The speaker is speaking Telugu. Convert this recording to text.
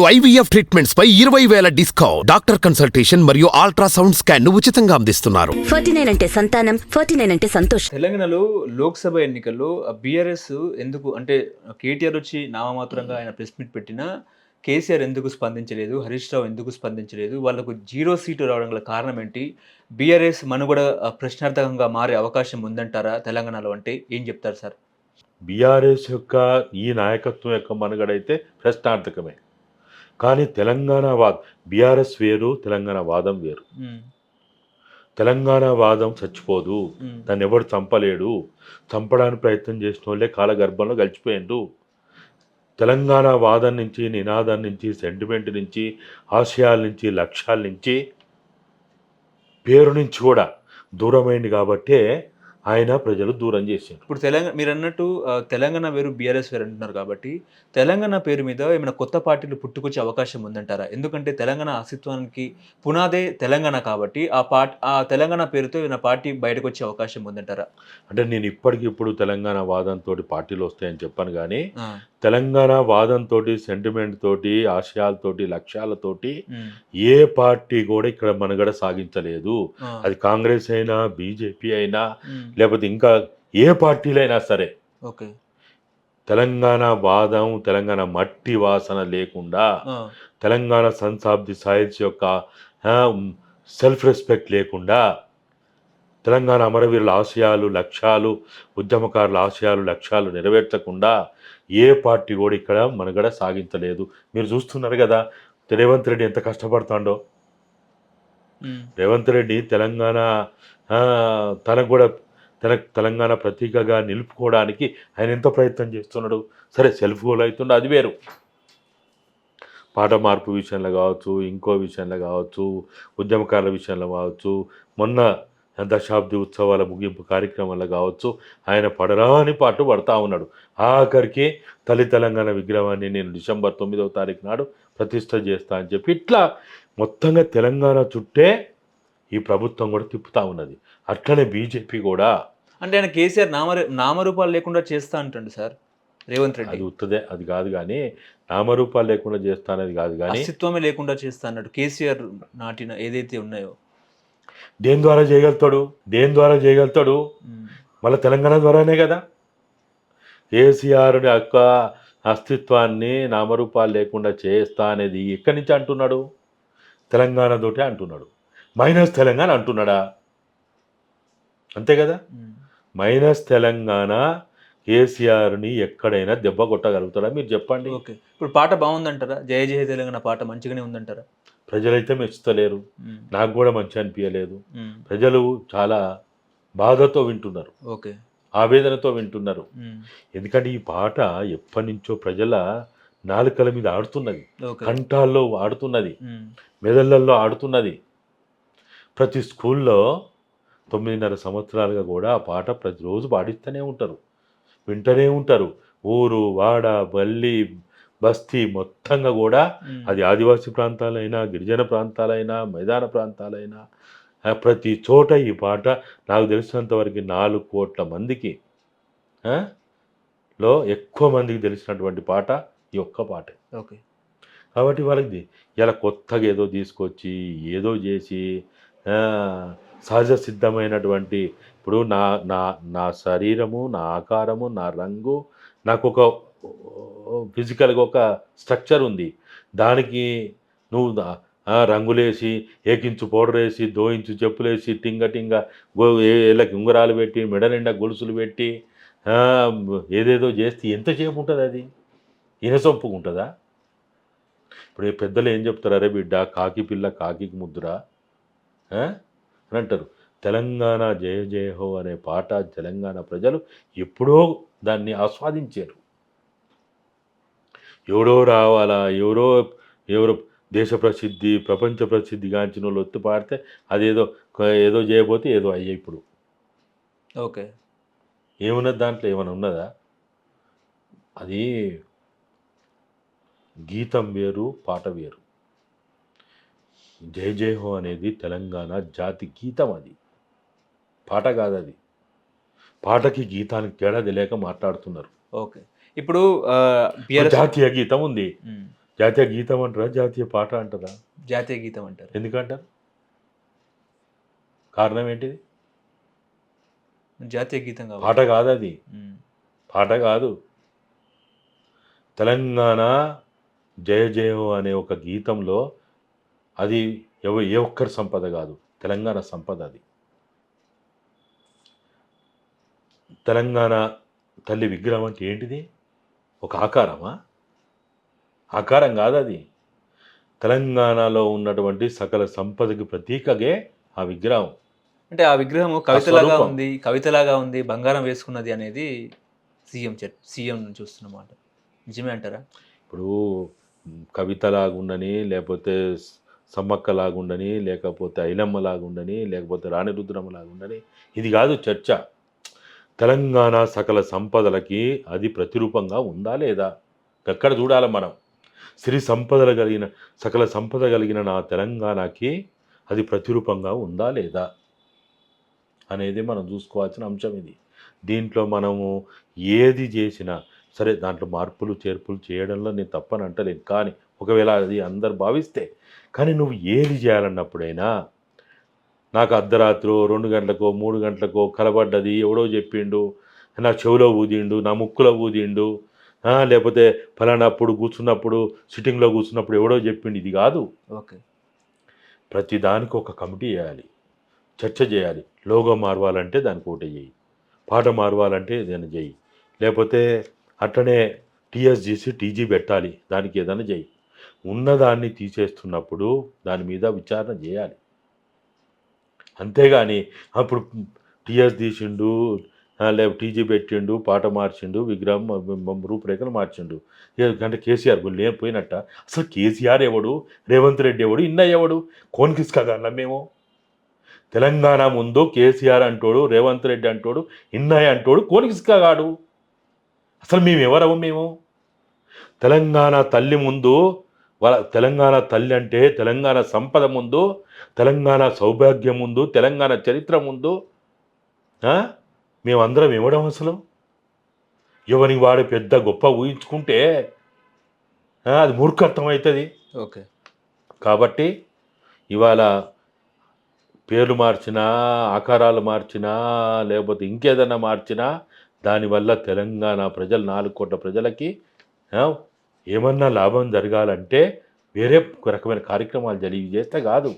ఐవీఎఫ్ ట్రీట్మెంట్స్ పై ఇరవై వేల డిస్కౌంట్. డాక్టర్ కన్సల్టేషన్ మరియు అల్ట్రాసౌండ్ స్కాన్ను ఉచితంగా అందిస్తున్నారు. ఫార్టీ నైన్ అంటే సంతానం ఫార్టీ నైన్ అంటే సంతోషం. తెలంగాణలో లోక్సభ ఎన్నికల్లో బీఆర్ఎస్ ఎందుకు అంటే కేటీఆర్ వచ్చి నామమాత్రంగా ఆయన ప్రెస్ మీట్ పెట్టినా కేసీఆర్ ఎందుకు స్పందించలేదు హరీష్ రావు ఎందుకు స్పందించలేదు వాళ్ళకు జీరో సీటు రావడం గల కారణం ఏంటి బీఆర్ఎస్ మనుగడ ప్రశ్నార్థకంగా మారే అవకాశం ఉందంటారా తెలంగాణలో అంటే ఏం చెప్తారు సార్? బీఆర్ఎస్ యొక్క ఈ నాయకత్వం యొక్క మనుగడైతే ప్రశ్నార్థకమే. కానీ తెలంగాణ వాద బీఆర్ఎస్ వేరు తెలంగాణ వాదం వేరు. తెలంగాణ వాదం చచ్చిపోదు. దాన్ని ఎవడు చంపలేడు. చంపడానికి ప్రయత్నం చేసిన వాళ్ళే కాలగర్భంలో గడిచిపోయిండు తెలంగాణ వాదం నుంచి నినాదం నుంచి సెంటిమెంట్ నుంచి ఆశయాల నుంచి లక్ష్యాల నుంచి పేరు నుంచి కూడా దూరమైంది కాబట్టే ఆయన ప్రజలు దూరం చేసిండ్రు. ఇప్పుడు తెలంగాణ మీరు అన్నట్టు తెలంగాణ వేరు బీఆర్ఎస్ వేరు అంటున్నారు కాబట్టి తెలంగాణ పేరు మీద ఏమైనా కొత్త పార్టీలు పుట్టుకొచ్చే అవకాశం ఉందంటారా? ఎందుకంటే తెలంగాణ అస్తిత్వానికి పునాదే తెలంగాణ కాబట్టి ఆ పార్ట్ ఆ తెలంగాణ పేరుతో ఏమైనా పార్టీ బయటకు వచ్చే అవకాశం ఉందంటారా? అంటే నేను ఇప్పటికిప్పుడు తెలంగాణ వాదంతో పార్టీలు వస్తాయని చెప్పాను కానీ తెలంగాణ వాదంతో సెంటిమెంట్ తోటి ఆశయాలతోటి లక్ష్యాలతోటి ఏ పార్టీ కూడా ఇక్కడ మనుగడ సాగించలేదు. అది కాంగ్రెస్ అయినా బీజేపీ అయినా లేకపోతే ఇంకా ఏ పార్టీలైనా సరే ఓకే. తెలంగాణ వాదం తెలంగాణ మట్టి వాసన లేకుండా తెలంగాణ సన్సాబ్ది సాహిత్య యొక్క సెల్ఫ్ రెస్పెక్ట్ లేకుండా తెలంగాణ అమరవీరుల ఆశయాలు లక్ష్యాలు ఉద్యమకారుల ఆశయాలు లక్ష్యాలు నెరవేర్చకుండా ఏ పార్టీ కూడా ఇక్కడ మనగడ సాగించలేదు. మీరు చూస్తున్నారు కదా రేవంత్ రెడ్డి ఎంత కష్టపడుతాడో. రేవంత్ రెడ్డి తెలంగాణ తనకు కూడా తన తెలంగాణ ప్రతీకగా నిలుపుకోవడానికి ఆయన ఎంత ప్రయత్నం చేస్తున్నాడు. సరే సెల్ఫ్ గోల్ అవుతుండే అది వేరు. పాట మార్పు విషయంలో కావచ్చు ఇంకో విషయంలో కావచ్చు ఉద్యమకారుల విషయంలో కావచ్చు మొన్న దశాబ్ది ఉత్సవాల ముగింపు కార్యక్రమంలో కావచ్చు ఆయన పడరాని పాటు పడతా ఉన్నాడు. ఆఖరికి తల్లి తెలంగాణ విగ్రహాన్ని నేను డిసెంబర్ తొమ్మిదవ తారీఖు నాడు ప్రతిష్ట చేస్తా అని చెప్పి ఇట్లా మొత్తంగా తెలంగాణ చుట్టే ఈ ప్రభుత్వం కూడా తిప్పుతా ఉన్నది. అట్లనే బీజేపీ కూడా. అంటే ఆయన కేసీఆర్ నామ నామరూపాలు లేకుండా చేస్తా అంటుండు సార్ రేవంత్ రెడ్డి. అది ఉత్తదే అది కాదు కానీ నామరూపాలు లేకుండా చేస్తా అనేది కాదు కానీ అస్తిత్వమే లేకుండా చేస్తా అన్నాడు కేసీఆర్ నాటిన ఏదైతే ఉన్నాయో. దేని ద్వారా చేయగలుగుతాడు? దేని ద్వారా చేయగలుగుతాడు? మళ్ళీ తెలంగాణ ద్వారానే కదా. కేసీఆర్ యొక్క అస్తిత్వాన్ని నామరూపాలు లేకుండా చేస్తా అనేది ఎక్కడి నుంచి అంటున్నాడు? తెలంగాణతోటే అంటున్నాడు. మైనస్ తెలంగాణ అంటున్నాడా? అంతే కదా. మైనస్ తెలంగాణ కేసీఆర్ని ఎక్కడైనా దెబ్బ కొట్టగలుగుతాడా? మీరు చెప్పండి. ఓకే. ఇప్పుడు పాట బాగుందంటారా? జయ జయ తెలంగాణ పాట మంచిగానే ఉందంటారా? ప్రజలైతే మెచ్చుతలేరు. నాకు కూడా మంచి అనిపించలేదు ప్రజలు చాలా బాధతో వింటున్నారు. ఓకే. ఆవేదనతో వింటున్నారు. ఎందుకంటే ఈ పాట ఎప్పటి నుంచో ప్రజల నాలుకల మీద ఆడుతున్నది. కంఠాల్లో ఆడుతున్నది. మెదళ్ళల్లో ఆడుతున్నది. ప్రతి స్కూల్లో తొమ్మిదిన్నర సంవత్సరాలుగా కూడా ఆ పాట ప్రతిరోజు పాడిస్తూనే ఉంటారు. వింటూనే ఉంటారు. ఊరు వాడ బల్లి బస్తీ మొత్తంగా కూడా అది ఆదివాసీ ప్రాంతాలైనా గిరిజన ప్రాంతాలైనా మైదాన ప్రాంతాలైనా ప్రతి చోట ఈ పాట నాకు తెలిసినంత వరకు నాలుగు కోట్ల మందికి లో ఎక్కువ మందికి తెలిసినటువంటి పాట ఈ ఒక్క పాటే. ఓకే. కాబట్టి వాళ్ళకి ఇలా కొత్తగా ఏదో తీసుకొచ్చి ఏదో చేసి సహజ సిద్ధమైనటువంటి ఇప్పుడు నా నా నా శరీరము నా ఆకారము నా రంగు నాకు ఒక ఫిజికల్గా ఒక స్ట్రక్చర్ ఉంది. దానికి నువ్వు రంగులేసి ఏకించు పౌడర్ వేసి దోయించు చెప్పులేసి టింగ టింగ గో వీళ్ళకి ఉంగరాలు పెట్టి మెడ నిండా గొలుసులు పెట్టి ఏదేదో చేస్తే ఎంతసేపు ఉంటుంది అది? ఇనసొంపుకుంటుందా ఇప్పుడు పెద్దలు ఏం చెప్తారు? అరే బిడ్డ కాకి పిల్ల కాకి ముద్దురా అని అంటారు. తెలంగాణ జయ జయ హో అనే పాట తెలంగాణ ప్రజలు ఎప్పుడో దాన్ని ఆస్వాదించారు. ఎవడో రావాలా ఎవరో ఎవరో దేశ ప్రసిద్ధి ప్రపంచ ప్రసిద్ధి గాంచిన వాళ్ళు ఒత్తి పాడితే అదేదో ఏదో చేయబోతే ఏదో అయ్యాయి ఇప్పుడు. ఓకే. ఏమున్నది దాంట్లో? ఏమైనా ఉన్నదా? అది గీతం వేరు పాట వేరు. జై జై హో అనేది తెలంగాణ జాతి గీతం అది. పాట కాదు అది పాటకి గీతానికి తేడా తెలియక మాట్లాడుతున్నారు. ఓకే. ఇప్పుడు జాతీయ గీతం ఉంది. జాతీయ గీతం అంటారా జాతీయ పాట అంటారా? జాతీయ గీతం అంటారు. ఎందుకంటారు? కారణం ఏంటిది? జాతీయ గీతం పాట కాదు అది. పాట కాదు. తెలంగాణ జయ జయం అనే ఒక గీతంలో అది ఎవ ఏ ఒక్కరి సంపద కాదు. తెలంగాణ సంపద అది. తెలంగాణ తల్లి విగ్రహం అంటే ఏంటిది? ఒక ఆకారమా? ఆకారం కాదు అది. తెలంగాణలో ఉన్నటువంటి సకల సంపదకి ప్రతీకగే ఆ విగ్రహం. అంటే ఆ విగ్రహం కవితలాగా. ఉంది కవితలాగా ఉంది బంగారం వేసుకున్నది అనేది సీఎం సీఎం చూస్తున్నమాట నిజమే అంటారా? ఇప్పుడు కవితలాగుండని లేకపోతే సమ్మక్కలాగుండని లేకపోతే ఐలమ్మలాగుండని లేకపోతే రాణి రుద్రమ్మలాగుండని ఇది కాదు చర్చ. తెలంగాణ సకల సంపదలకి అది ప్రతిరూపంగా ఉందా లేదా? ఎక్కడ చూడాలి మనం? సిరి సంపదలు కలిగిన సకల సంపద కలిగిన నా తెలంగాణకి అది ప్రతిరూపంగా ఉందా లేదా? అనేది మనం చూసుకోవాల్సిన అంశం ఇది. దీంట్లో మనము ఏది చేసినా సరే దాంట్లో మార్పులు చేర్పులు చేయడంలో నేను తప్పని అంటలేను కానీ ఒకవేళ అది అందరు భావిస్తే కానీ నువ్వు ఏది చేయాలన్నప్పుడైనా నాకు అర్ధరాత్రి రెండు గంటలకో మూడు గంటలకో కలబడ్డది ఎవడో చెప్పిండు నా చెవిలో ఊదిండు నా ముక్కులో ఊదిండు లేకపోతే ఫలానప్పుడు కూర్చున్నప్పుడు సిట్టింగ్లో కూర్చున్నప్పుడు ఎవడో చెప్పిండు ఇది కాదు. ఓకే. ప్రతి దానికి ఒక కమిటీ చేయాలి చర్చ చేయాలి. లోగో మారవాలంటే దానికి ఒకటి చేయి పాట మారవాలంటే ఏదైనా చేయి లేకపోతే అట్లనే టీఎస్ చేసి టీజీ పెట్టాలి దానికి ఏదైనా చేయి. ఉన్నదాన్ని తీసేస్తున్నప్పుడు దాని మీద విచారణ చేయాలి. అంతేగాని అప్పుడు టీఎస్ తీసిండు లేకపోతే టీజీ పెట్టిండు పాట మార్చిండు విగ్రహం రూపురేఖలు మార్చిండు. అంటే కేసీఆర్ గుళ్ళు ఏం పోయినట్ట? అసలు కేసీఆర్ ఎవడు? రేవంత్ రెడ్డి ఎవడు? ఇన్న ఎవడు? కోన్కిస్కాగల మేము. తెలంగాణ ముందు కేసీఆర్ అంటోడు రేవంత్ రెడ్డి అంటోడు ఇన్నయ్య అంటోడు కోనికిస్కాగాడు. అసలు మేము ఎవరవు మేము? తెలంగాణ తల్లి ముందు వాళ్ళ తెలంగాణ తల్లి అంటే తెలంగాణ సంపద ముందు తెలంగాణ సౌభాగ్యం ముందు తెలంగాణ చరిత్ర ముందు? మేమందరం ఇవ్వడం అసలు. ఎవరికి వాడు పెద్ద గొప్ప ఊహించుకుంటే అది మూర్ఖత్వం అవుతుంది ఓకే. కాబట్టి ఇవాళ పేర్లు మార్చినా ఆకారాలు మార్చినా లేకపోతే ఇంకేదైనా మార్చినా దానివల్ల తెలంగాణ ప్రజలు నాలుగు కోట్ల ప్రజలకి ఏమన్నా లాభం జరగాలంటే వేరే రకమైన కార్యక్రమాలు జరిగి చేస్తే కాదు.